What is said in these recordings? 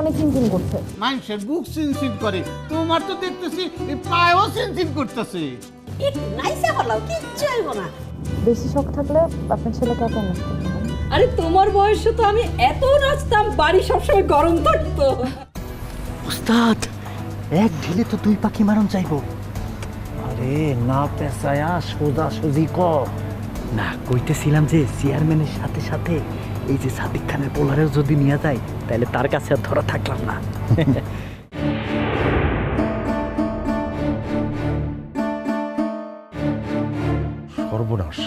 অনেক চিনচিন করছে। মানুষের বুক চিনচিন করে। তোমার তো দেখতেছি এই পায়েও চিনচিন করতেছে। একটু নাইসে ফেলাও কিচ্ছু হইব না। বেশি শখ থাকলে আপনার ছেলেকে আরে তোমার বয়সে তো আমি এত নাচতাম বাড়ি সবসময় গরম থাকতো। উস্তাদ এক ঢিলে তো দুই পাখি মারণ চাইব। আরে না পেঁচায়া সোজা সুজি ক। না কইতেছিলাম যে চেয়ারম্যানের সাথে সাথে এই যে সাদিক খানের পোলারেও যদি নিয়ে যায় তাহলে তার কাছে আর ধরা থাকলাম না। সর্বনাশ।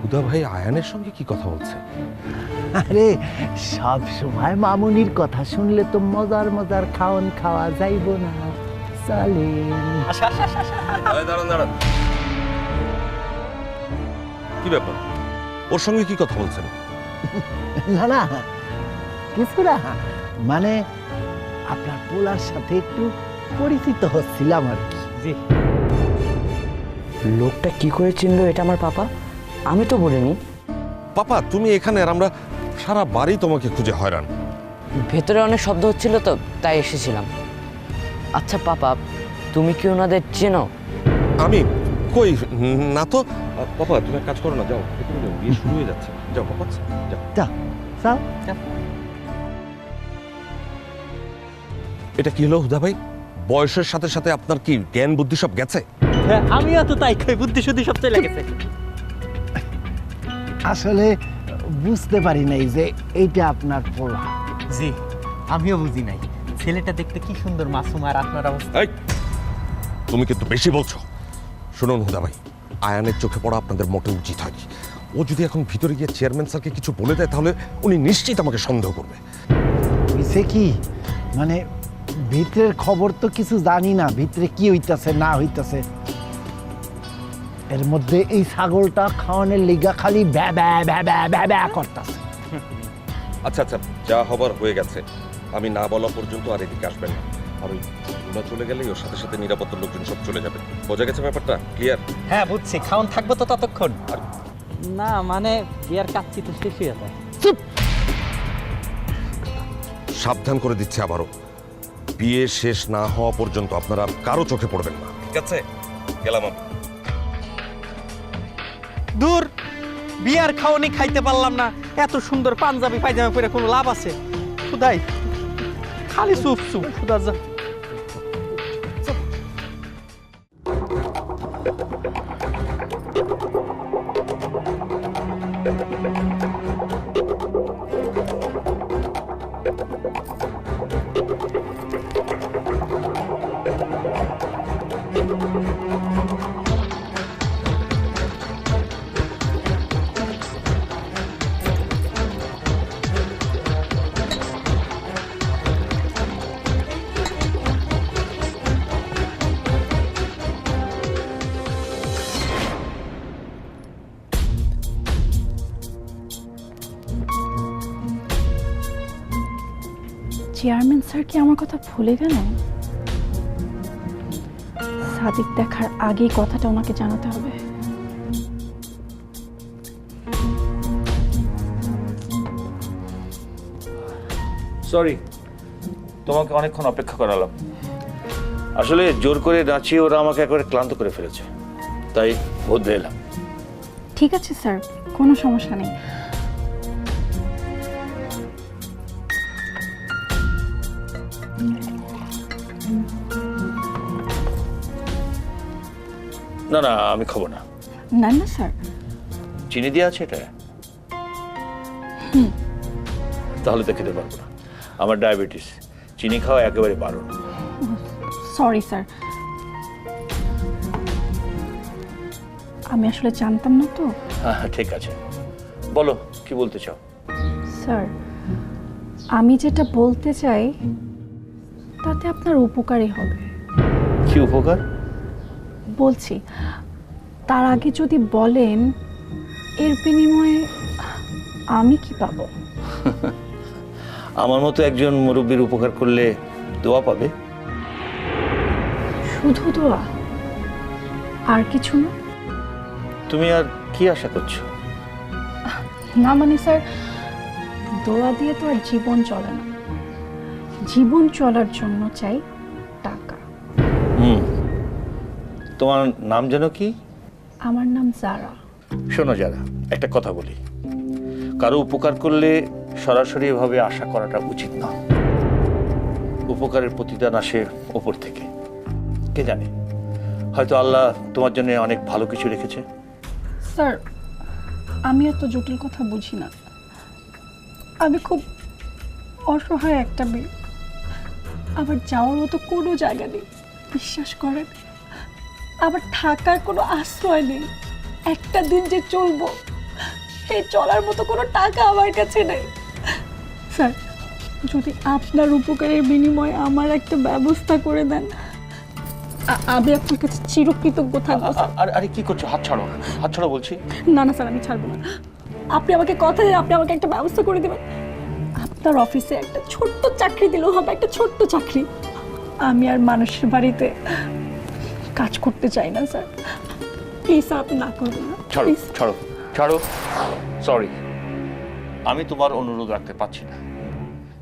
হুদা ভাই আয়ানের সঙ্গে কি কথা বলছে? আরে সব সময় মামুনির কথা শুনলে তো মজার মজার খাওন খাওয়া যাইব না। চলেন। দাঁড়ান দাঁড়ান। কি ব্যাপার? ওর সঙ্গে কি কথা বলছেন? না না। কিছু না মানে আপনার পোলার সাথে একটু পরিচিত হচ্ছিলাম আর কি। জি। লোকটা কি করে চিনলো এটা আমার পাপা? আমি তো বলিনি। পাপা তুমি এখানে আর আমরা সারা বাড়ি তোমাকে খুঁজে হয়রান। ভেতরে অনেক শব্দ হচ্ছিল তো তাই এসেছিলাম। আচ্ছা পাপা তুমি কি ওনাদের চেনো? আমি? কই? না তো। পাপা তুমি এক কাজ করো না যাও। বিয়ে শুরু হয়ে যাচ্ছে। যাও যা এটা কি হলো হুদা ভাই? বয়সের সাথে সাথে আপনার কি জ্ঞান বুদ্ধি সব গেছে? আমিও তো তাই কই বুদ্ধি শুদ্ধি সব চলে গেছে। আসলে বুঝতে পারি নাই যে এইটা আপনার পোলা। জি আমিও বুঝি নাই। ছেলেটা দেখতে কি সুন্দর মাসুম আর আপনার অবস্থা। তুমি কিন্তু বেশি বলছো। শুনুন হুদা ভাই আয়ানের চোখে পড়া আপনাদের মোটে উচিত হয়নি। ও যদি এখন ভিতরে গিয়ে চেয়ারম্যান স্যারকে কিছু বলে দেয় তাহলে উনি নিশ্চিত আমাকে সন্দেহ করবে। সে কি? মানে ভিতরের খবর তো কিছু জানি না ভিতরে কি হইতাছে না হইতাছে। এর মধ্যে এই ছাগলটা খাওয়ানোর লিগা খালি ব্যা ব্যা ব্যা ব্যা ব্যা ব্যা করতাছে। আচ্ছা আচ্ছা যা হবার হয়ে গেছে। আমি না বলা পর্যন্ত আর এদিকে আসবেন না। আর ওই লুনা চলে গেলেই ওর সাথে সাথে নিরাপত্তার লোকজন সব চলে যাবে। বোঝা গেছে ব্যাপারটা? ক্লিয়ার হ্যাঁ বুঝছি। খাওন থাকব তো ততক্ষণ। না মানে বিয়ার কাচ্চি তো শেষ হয়ে যায় সাবধান করে দিচ্ছে আবারও। বিয়ে শেষ না হওয়া পর্যন্ত আপনারা কারও চোখে পড়বেন না। ঠিক আছে গেলাম আমি। দূর বিয়ার খাওয়ানি খাইতে পারলাম না। এত সুন্দর পাঞ্জাবি পায়জামা পরে কোনো লাভ আছে? খুদাই খালি চুপ চুপ খুদা যা চেয়ারম্যান স্যার কি আমার কথা ভুলে গেলেন? সাদিক দেখার আগেই কথাটা ওনাকে জানাতে হবে। সরি তোমাকে অনেকক্ষণ অপেক্ষা করালাম। আসলে জোর করে নাচিয়ে ওরা আমাকে একেবারে ক্লান্ত করে ফেলেছে। তাই বদলে এলাম। ঠিক আছে স্যার কোনো সমস্যা নেই। না না আমি খাব না। না না স্যার। চিনি দিয়ে আছে এটা? তাহলে তো খেতে পারব না। আমার ডায়াবেটিস চিনি খাওয়া একেবারে বারণ। Sorry sir. আমি আসলে জানতাম না তো। হ্যাঁ হ্যাঁ, ঠিক আছে। বলো কি বলতে চাও? স্যার আমি যেটা বলতে চাই তাতে আপনার উপকারই হবে। কি উপকার? বলছি তার আগে যদি বলেন এর বিনিময়ে আমি কি পাব? আমার মতো একজন মুরব্বীর উপকার করলে দোয়া পাবে? শুধু দোয়া? আর কিছু না? তুমি আর কি আশা করছ? না মানে স্যার দোয়া দিয়ে তো আর জীবন চলে না। জীবন চলার জন্য চাই টাকা। হুম। তোমার নাম যেন কি? আমার নাম জারা। শোনো যারা একটা কথা বলি। কারও উপকার করলে সরাসরি এভাবে আশা করাটা উচিত না উপকারের প্রতিদান আসে ওপর থেকে। কে জানে? হয়তো আল্লাহ তোমার জন্য অনেক ভালো কিছু রেখেছে। স্যার আমি এত জটিল কথা বুঝি না। আমি খুব অসহায় একটা মেয়ে। আবার যাওয়ার মতো কোনো জায়গা নেই। বিশ্বাস করেন আবার থাকার কোনো আশ্রয় নেই। একটা দিন যে চলবো এই চলার মতো কোনো টাকা আমার কাছে নেই। স্যার যদি আপনার উপকারের বিনিময়ে আমার একটা ব্যবস্থা করে দেন আমি আপনার কাছে চিরকৃতজ্ঞ থাকব। আর আরে কি করছ? হাত ছাড়ো হাত ছাড়ো বলছি। না না স্যার আমি ছাড়বো না। আপনি আমাকে কথা দিন আপনি আমাকে একটা ব্যবস্থা করে দেবেন। আপনার অফিসে একটা ছোট্ট চাকরি দিলেও হবে একটা ছোট্ট চাকরি। আমি আর মানুষের বাড়িতে কাজ করতে চাই না স্যার। প্লিজ আপনি না করবেন না। ছাড়ো প্লিজ ছাড়ো ছাড়ো। সরি আমি তোমার অনুরোধ রাখতে পারছি না।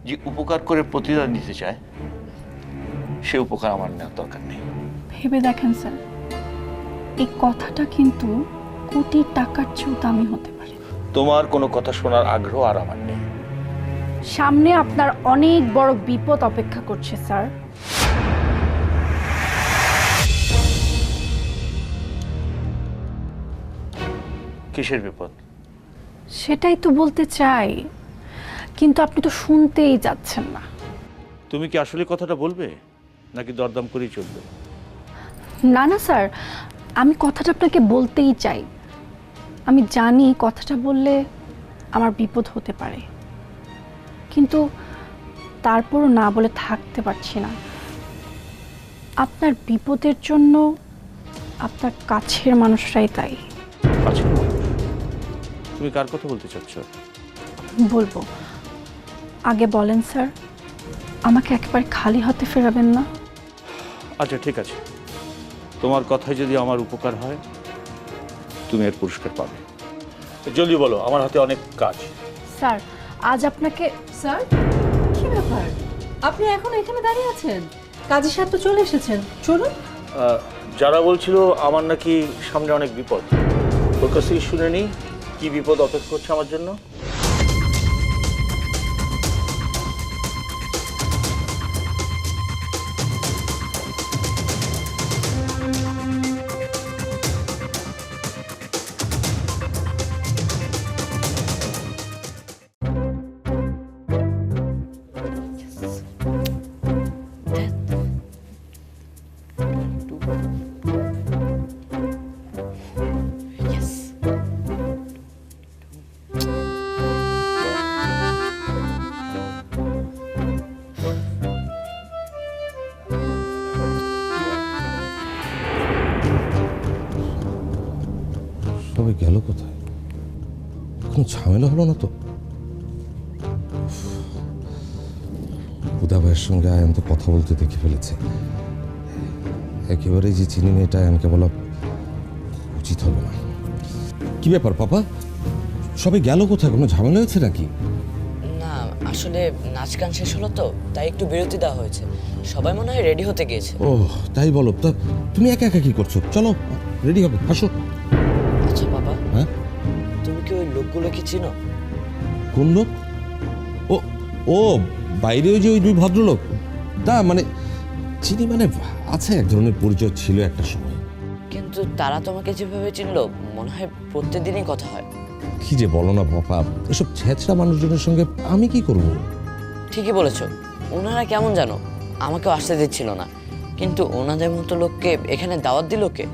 যে উপকার করে প্রতিদান দিতে চায় সে উপকার আমার নেওয়ার দরকার নেই। ভেবে দেখেন স্যার এই কথাটা কিন্তু কোটি টাকার চেয়েও দামি হতে পারে। তোমার কোনো কথা শোনার আগ্রহ আর আমার নেই। সামনে আপনার অনেক বড় বিপদ অপেক্ষা করছে স্যার। কিসের বিপদ? সেটাই তো বলতে চাই কিন্তু আপনি তো শুনতেই যাচ্ছেন না। তুমি কি আসলে কথাটা বলবে নাকি দরদাম করেই চলবে? না না স্যার আমি কথাটা আপনাকে বলতেই চাই। আমি জানি কথাটা বললে আমার বিপদ হতে পারে। কিন্তু তারপরও না বলে থাকতে পারছি না। আপনার বিপদের জন্য আপনার কাছের মানুষরাই তাই তুমি কার কথা বলতে চাচ্ছ? বলব। আগে বলেন স্যার আমাকে একেবারে খালি হাতে ফেরাবেন না? আচ্ছা ঠিক আছে। তোমার কথায় যদি আমার উপকার হয় তুমি এর পুরস্কার পাবে। জলদি বলো আমার হাতে অনেক কাজ। স্যার আজ আপনাকে, স্যার? কি ব্যাপার? আপনি এখন এখানে দাঁড়িয়ে আছেন? কাজী সাহেব তো চলে এসেছেন। চলুন। যারা বলছিল আমার নাকি সামনে অনেক বিপদ। ওর কাছ শুনে নিই, কি বিপদ অপেক্ষা করছে আমার জন্য? কোনো ঝামেলা হলো না তো? উদা ভাইয়ের সঙ্গে আয়ান তো কথা বলতে দেখে ফেলেছে। একেবারেই যে চিনি নেই এটা আয়ানকে বলা উচিত হবে না। কি ব্যাপার পাপা? সবাই গেল কোথায়? কোনো ঝামেলা হয়েছে নাকি? না আসলে নাচ গান শেষ হলো তো তাই একটু বিরতি দেওয়া হয়েছে। সবাই মনে হয় রেডি হতে গিয়েছে। ও তাই বলো। তা তুমি একা একা কি করছ? চলো রেডি হবে আসো। লোকগুলোকে চিনো? কোন লোক ও ও বাইরে ওই যে ওই দুই ভদ্রলোক? তা মানে চিনি মানে আছে এক ধরনের পরিচয় ছিল একটা সময়। কিন্তু তারা তোমাকে যেভাবে চিনলো মনে হয় প্রত্যেকদিনই কথা হয়। কি যে বলো না বাবা এসব ছেঁচড়া মানুষজনের সঙ্গে আমি কি করব? ঠিকই বলেছ ওনারা কেমন জানো? আমাকেও আসতে দিচ্ছিল না। কিন্তু ওনাদের মতো লোককে এখানে দাওয়াত দিল কে?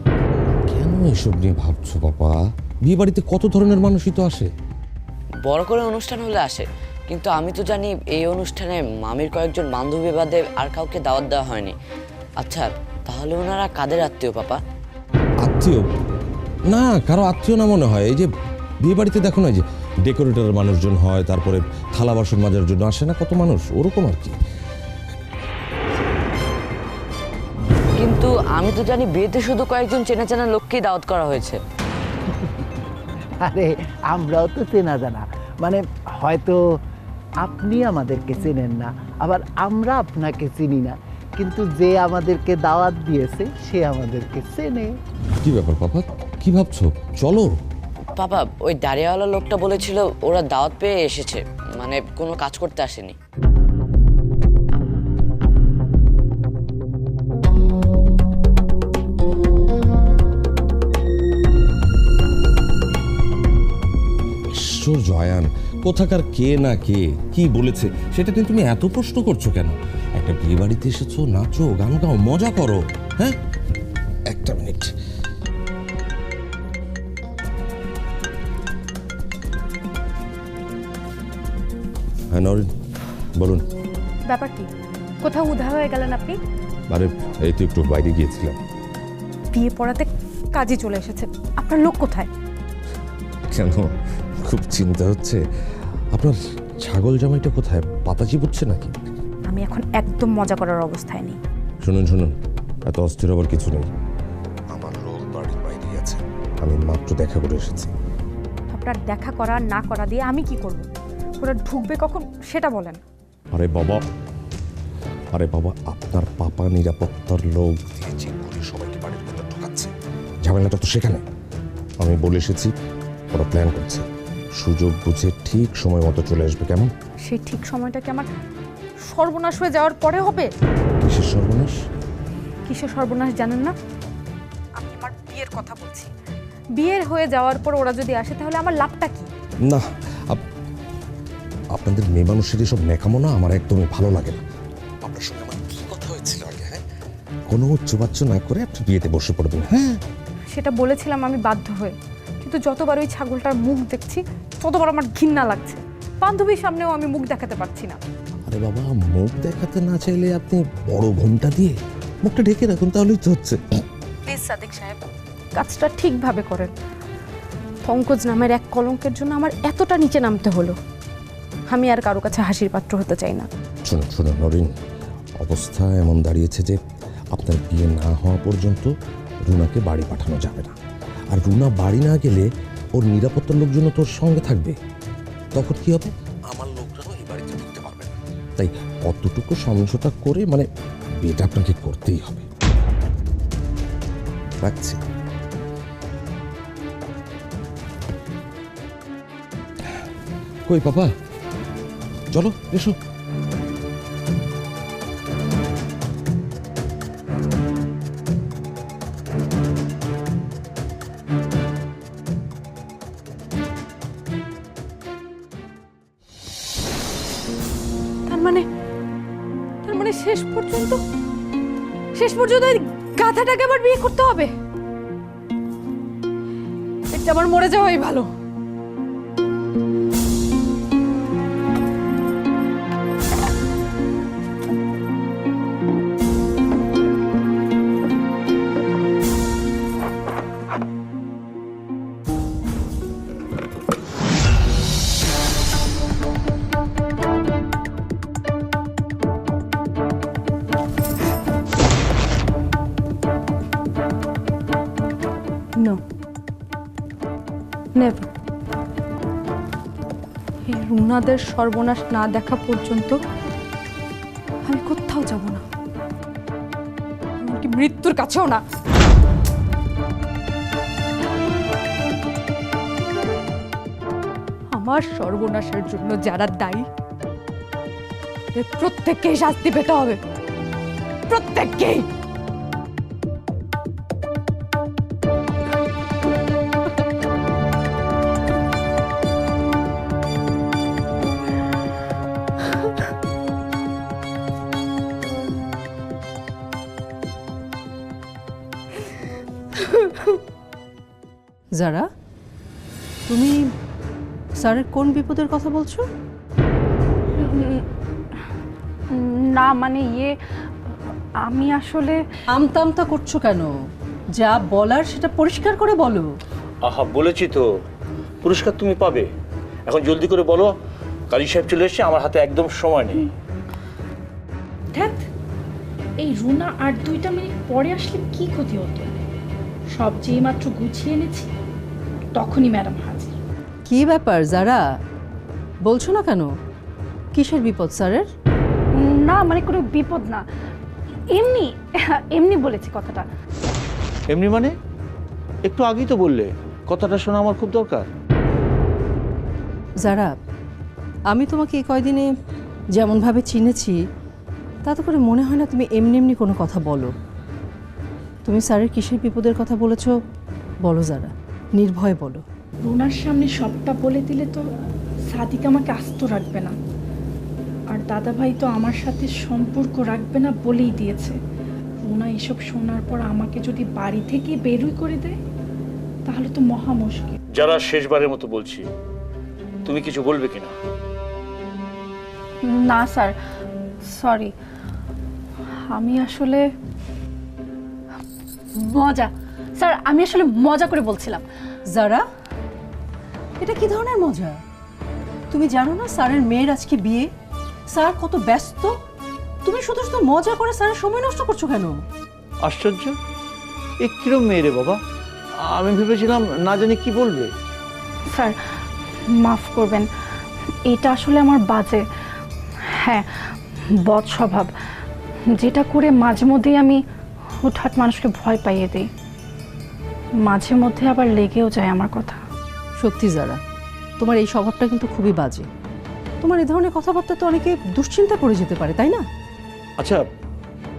কেন এসব নিয়ে ভাবছ বাবা? বিয়ে বাড়িতে কত ধরনের মানুষই তো আসে। বড় করে অনুষ্ঠান হলে আসে। কিন্তু আমি তো জানি এই অনুষ্ঠানে মামির কয়েকজন বান্ধবী বাদে আর কাউকে দাওয়াত দেওয়া হয়নি। আচ্ছা তাহলে ওনারা কাদের আত্মীয় পাপা? আত্মীয়? না কারও আত্মীয় না মনে হয়। এই যে বিয়ে বাড়িতে দেখো না যে ডেকোরেটরের মানুষজন হয় তারপরে থালা বাসন মাজার জন্য আসে না কত মানুষ? ওরকম আর কি। কিন্তু আমি তো জানি বিয়েতে শুধু কয়েকজন চেনা চেনা লোককেই দাওয়াত করা হয়েছে। আরে আমরাও তো চেনা জানা। মানে হয়তো আপনি আমাদেরকে চেনেন না আবার আমরা আপনাকে চিনি না। কিন্তু যে আমাদেরকে দাওয়াত দিয়েছে সে আমাদেরকে চেনে। কি ব্যাপার পাপা? কি ভাবছ? চলো। পাপা ওই দাঁড়িয়েওয়ালা লোকটা বলেছিল ওরা দাওয়াত পেয়ে এসেছে। মানে কোনো কাজ করতে আসেনি। আশ্চর্য আয়ান কোথাকার কে না কে কি বলেছে সেটা নিয়ে তুমি এত প্রশ্ন করছ কেন? একটা বিয়ে বাড়িতে এসেছ নাচো গান গাও মজা করো হ্যাঁ? একটা মিনিট। হ্যাঁ নরিন বলুন। ব্যাপার কি? কোথাও উধা হয়ে গেলেন আপনি? আরে এই তো একটু বাইরে গিয়েছিলাম। বিয়ে পড়াতে কাজে চলে এসেছে। আপনার লোক কোথায়? কেন? খুব চিন্তা হচ্ছে। আপনার ছাগল জামাইটা কোথায়? পাতা চিবুচ্ছে নাকি? আমি এখন একদম মজা করার অবস্থায় নেই। শুনুন শুনুন। এত অস্থির হবার কিছু নেই। আমার লোক বাড়ির বাইরে আছে। আমি মাত্র দেখা করে এসেছি। আপনার দেখা করা না করা দিয়ে আমি কি করব? ওরা ঢুকবে কখন সেটা বলেন। আরে বাবা আরে বাবা আপনার পাপা নিরাপত্তার লোক। দিয়ে চেক করে সবাইকে বাড়ির ভেতর ঢোকাচ্ছে। ঝামেলাটা তো সেখানে। আমি বলে এসেছি ওরা প্ল্যান করছে। সুযোগ বুঝে ঠিক সময় মতো চলে আসবে কেমন? সেই ঠিক সময়টা কি আমার সর্বনাশ হয়ে যাওয়ার পরে হবে? কিসের সর্বনাশ? কিসের সর্বনাশ জানেন না? আমি আমার বিয়ের কথা বলছি। বিয়ের হয়ে যাওয়ার পর ওরা যদি আসে তাহলে আমার লাভটা কি? না আপ- আপনাদের মেয়ে মানুষের এসব নেকামো না আমার একদমই ভালো লাগে না। আপনার সঙ্গে আমার কি কথা হয়েছিল আগে হ্যাঁ? কোনো উচ্চবাচ্য না করে আপনি বিয়েতে বসে পড়বেন হ্যাঁ? সেটা বলেছিলাম আমি বাধ্য হয়ে। কিন্তু যতবার ওই ছাগলটার মুখ দেখছি ততবার আমার ঘৃণা লাগছে। বান্ধবীর সামনেও আমি মুখ দেখাতে পারছি না। আরে বাবা মুখ দেখাতে না চাইলে আপনি বড় ঘুমটা দিয়ে মুখটা ঢেকে রাখুন তাহলেই তো হচ্ছে। প্লিজ সাদিক সাহেব। কাজটা ঠিকভাবে করেন। পঙ্কজ নামের এক কলঙ্কের জন্য আমার এতটা নিচে নামতে হলো। আমি আর কারও কাছে হাসির পাত্র হতে চাই না। শুনুন শুনুন নরিন অবস্থা এমন দাঁড়িয়েছে যে আপনার বিয়ে না হওয়া পর্যন্ত রুনাকে বাড়ি পাঠানো যাবে না। আর রুনা বাড়ি না গেলে ওর নিরাপত্তার লোকজন তোর সঙ্গে থাকবে। তখন কি হবে? আমার লোকরাও এই বাড়িতে ঢুকতে পারবে তাই কতটুকু সমঝোতা করে মানে বিয়েটা আপনাকে করতেই হবে। রাখছি। কই, পাপা? চলো, এসো। পর্যন্ত গাধাটাকে আবার বিয়ে করতে হবে। এটা আমার মরে যাওয়াই ভালো। এই রুনাদের সর্বনাশ না দেখা পর্যন্ত আমি কোথাও যাব না। এমনকি মৃত্যুর কাছেও না। আমার সর্বনাশের জন্য যারা দায়ী প্রত্যেককেই শাস্তি পেতে হবে। প্রত্যেককেই! যারা তুমি স্যারের কোন বিপদের কথা বলছো? না মানে ইয়ে আমি আসলে আমতা আমতা করছ কেন? যা বলার সেটা পরিষ্কার করে বলো। আহা বলেছি তো। পুরস্কার তুমি পাবে। এখন জলদি করে বলো কালী সাহেব চলে এসেছে আমার হাতে একদম সময় নেই। ধ্যাত এই রুনা আর দুইটা মিনিট পরে আসলে কি ক্ষতি হতো? সব যেই মাত্র গুছিয়ে এনেছি তখনই ম্যাডাম হাজির। কি ব্যাপার যারা? বলছো না কেন? কিসের বিপদ স্যারের? না মানে কোনো বিপদ না। এমনি এমনি বলেছি কথাটা। এমনি মানে? একটু আগেই তো বললে কথাটা শোনা আমার খুব দরকার। যারা আমি তোমাকে এই কয়দিনে যেমনভাবে চিনেছি তাতে করে মনে হয় না তুমি এমনি এমনি কোনো কথা বলো। তুমি স্যারের কিসের বিপদের কথা বলেছ? বলো যারা। নির্ভয় বলো। রুনার সামনে সবটা বলে দিলে তো সাদিক আমাকে আস্ত রাখবে না। আর দাদাভাই তো আমার সাথে সম্পর্ক রাখবে না বলেই দিয়েছে। রুনা এসব শোনার পর আমাকে যদি বাড়ি থেকে বেরই করে দেয় তাহলে তো মহা মুশকিল। যারা শেষবারের মতো বলছি তুমি কিছু বলবে কিনা? না স্যার। সরি। আমি আসলে মজা। স্যার আমি আসলে মজা করে বলছিলাম। যারা এটা কি ধরনের মজা? তুমি জানো না স্যারের মেয়ের আজকে বিয়ে? স্যার কত ব্যস্ত। তুমি শুধু শুধু মজা করে স্যারের সময় নষ্ট করছ কেন? আশ্চর্য। এ কিরম মেয়ে রে বাবা? আমি ভেবেছিলাম না জানি কি বলবে। স্যার মাফ করবেন। এটা আসলে আমার বাজে। হ্যাঁ বদ স্বভাব। যেটা করে মাঝে মধ্যেই আমি হুটহাট মানুষকে ভয় পাইয়ে দিই। মাঝে মধ্যে আবার লেগেও যায় আমার কথা। সত্যি যারা। তোমার এই স্বভাবটা কিন্তু খুবই বাজে। তোমার এই ধরনের কথাবার্তা তো অনেকে দুশ্চিন্তা করে যেতে পারে তাই না? আচ্ছা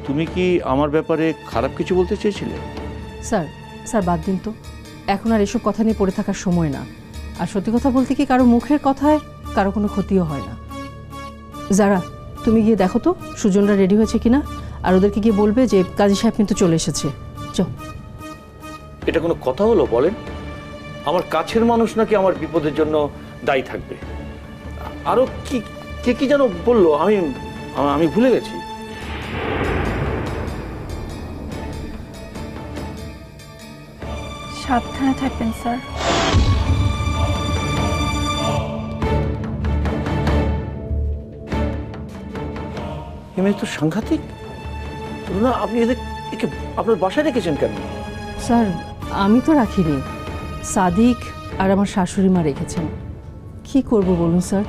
তুমি কি আমার ব্যাপারে খারাপ কিছু বলতে চেয়েছিলে? স্যার স্যার বাদ দিন তো। এখন আর এসব কথা নিয়ে পড়ে থাকার সময় না। আর সত্যি কথা বলতে কি কারও মুখের কথায় কারও কোনো ক্ষতিও হয় না। যারা তুমি গিয়ে দেখো তো সুজনরা রেডি হয়েছে কিনা। আর ওদেরকে গিয়ে বলবে যে কাজী সাহেব কিন্তু চলে এসেছে। চো এটা কোনো কথা হলো বলেন? আমার কাছের মানুষ নাকি আমার বিপদের জন্য দায়ী থাকবে? আরও কি কে কি যেন বলল আমি আমি ভুলে গেছি। সাবধানে থাকবেন স্যার। এ মেয়ে তো সাংঘাতিক। রুনা আপনি এদের একে আপনার বাসায় রেখেছেন কেন? স্যার আমি তো রাখিনি। সাদিক আর আমার শাশুড়ি মা রেখেছেন। কি করব বলুন স্যার?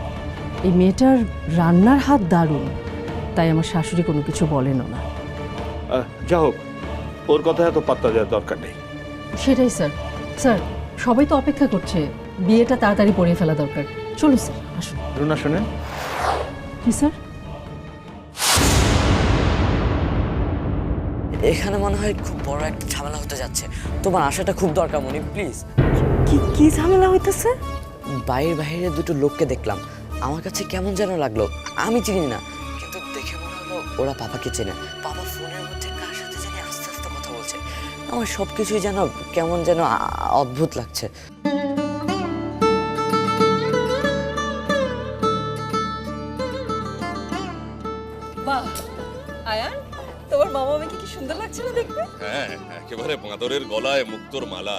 এই মেয়েটার রান্নার হাত দারুণ তাই আমার শাশুড়ি কোনো কিছু বলেনও না। যা হোক ওর কথা এত পাত্তা দেওয়ার দরকার নেই। সেটাই স্যার। স্যার সবাই তো অপেক্ষা করছে বিয়েটা তাড়াতাড়ি পড়িয়ে ফেলা দরকার। চলুন স্যার আসুন। রুনা শোনেন। কি স্যার? এখানে মনে হয় খুব বড় একটা ঝামেলা হতে যাচ্ছে। তোমার আসাটা খুব দরকার মনি প্লিজ। কি কি ঝামেলা হইতেছে? বাইরে বাইরে দুটো লোককে দেখলাম। আমার কাছে কেমন যেন লাগল আমি চিনি না। কিন্তু দেখে মনে হলো ওরা পাপাকে চেনে। পাপা ফোনের মধ্যে কার সাথে জানি আস্তে আস্তে কথা বলছে। আমার সব কিছুই যেন কেমন যেন অদ্ভুত লাগছে। একেবারে বাঁদরের গলায় মুক্তোর মালা।